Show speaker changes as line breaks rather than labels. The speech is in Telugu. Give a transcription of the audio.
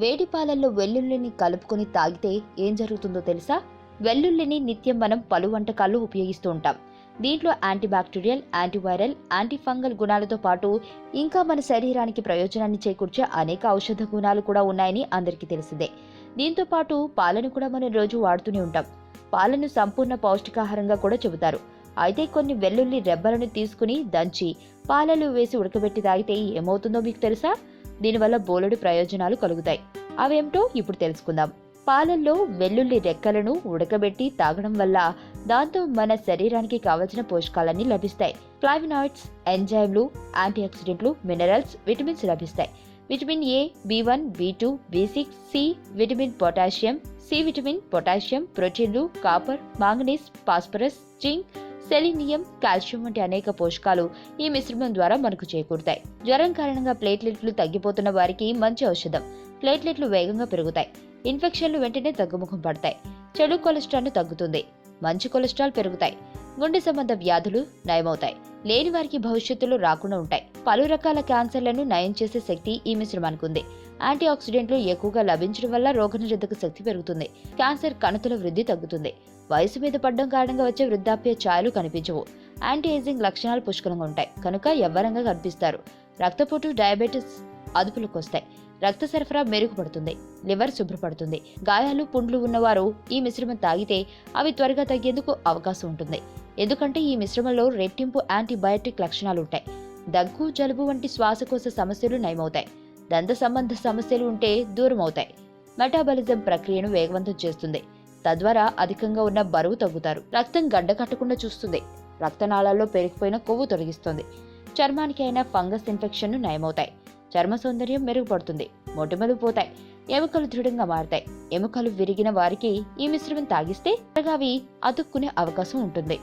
వేడి పాలల్లో వెల్లుల్లిని కలుపుకొని తాగితే ఏం జరుగుతుందో తెలుసా? వెల్లుల్లిని నిత్యం మనం పలు వంటకాల్లో ఉపయోగిస్తూ ఉంటాం. దీంట్లో యాంటీబాక్టీరియల్ యాంటీవైరల్ యాంటీఫంగల్ గుణాలతో పాటు ఇంకా మన శరీరానికి ప్రయోజనాన్ని చేకూర్చే అనేక ఔషధ గుణాలు కూడా ఉన్నాయని అందరికీ తెలిసిందే. దీంతో పాటు పాలను కూడా మనం రోజు వాడుతూనే ఉంటాం. పాలను సంపూర్ణ పౌష్టికాహారంగా కూడా చెబుతారు. అయితే కొన్ని వెల్లుల్లి రెబ్బలను తీసుకుని దంచి పాలలో వేసి ఉడకబెట్టి తాగితే ఏమవుతుందో మీకు తెలుసా? దీనివల్ల బోలెడు ప్రయోజనాలు కలుగుతాయి. అవేమిటో ఇప్పుడు తెలుసుకుందాం. పాలల్లో వెల్లుల్లి రెక్కలను ఉడకబెట్టి తాగడం వల్ల దాంతో మన శరీరానికి కావలసిన పోషకాలన్నీ లభిస్తాయి. ఫ్లావినాయిడ్స్ ఎంజైమ్లు యాంటీఆక్సిడెంట్లు మినరల్స్ విటమిన్స్ లభిస్తాయి. Vitamin A B one B two B six C vitamin potassium C vitamin potassium ప్రోటీన్లు copper manganese phosphorus zinc selenium calcium వంటి అనేక పోషకాలు ఈ మిశ్రమం ద్వారా మనకు చేకూరుతాయి. జ్వరం కారణంగా ప్లేట్లెట్లు తగ్గిపోతున్న వారికి మంచి ఔషధం. ప్లేట్లెట్లు వేగంగా పెరుగుతాయి. ఇన్ఫెక్షన్లు వెంటనే తగ్గుముఖం పడతాయి. చెడు కొలెస్ట్రాల్ తగ్గుతుంది. మంచి కొలెస్ట్రాల్ పెరుగుతాయి. గుండె సంబంధ వ్యాధులు నయమవుతాయి. లేని వారికి భవిష్యత్తులో రాకుండా ఉంటాయి. పలు రకాల క్యాన్సర్లను నయం చేసే శక్తి ఈ మిశ్రమానికి ఉంది. యాంటీ ఆక్సిడెంట్లు ఎక్కువగా లభించడం వల్ల రోగనిరోధక శక్తి పెరుగుతుంది. క్యాన్సర్ కణుతుల వృద్ధి తగ్గుతుంది. వయసు మీద పడ్డం కారణంగా వచ్చే వృద్ధాప్య ఛాయలు కనిపించవు. యాంటీ ఏజింగ్ లక్షణాలు పుష్కలంగా ఉంటాయి. కనుక యవ్వరంగా కనిపిస్తారు. రక్తపోటు డయాబెటిస్ అదుపులోకి వస్తాయి రక్త సరఫరా మెరుగుపడుతుంది. లివర్ శుభ్రపడుతుంది. గాయాలు పుండ్లు ఉన్నవారు ఈ మిశ్రమం తాగితే అవి త్వరగా తగ్గేందుకు అవకాశం ఉంటుంది. ఎందుకంటే ఈ మిశ్రమంలో రెట్టింపు యాంటీబయాటిక్ లక్షణాలు ఉంటాయి. దగ్గు జలుబు వంటి శ్వాసకోశ సమస్యలు నయమవుతాయి. దంత సంబంధ సమస్యలు ఉంటే దూరం అవుతాయి మెటాబాలిజం ప్రక్రియను వేగవంతం చేస్తుంది. తద్వారా అధికంగా ఉన్న బరువు తగ్గుతారు. రక్తం గడ్డ కట్టకుండా చూస్తుంది. రక్తనాళాల్లో పెరిగిపోయిన కొవ్వు తొలగిస్తుంది. చర్మానికి అయిన ఫంగస్ ఇన్ఫెక్షన్ నయమవుతాయి. చర్మ సౌందర్యం మెరుగుపడుతుంది. మొటిమలు పోతాయి. ఎముకలు దృఢంగా మారుతాయి. ఎముకలు విరిగిన వారికి ఈ మిశ్రమం తాగిస్తే త్వరగా అవి అతుక్కునే అవకాశం ఉంటుంది.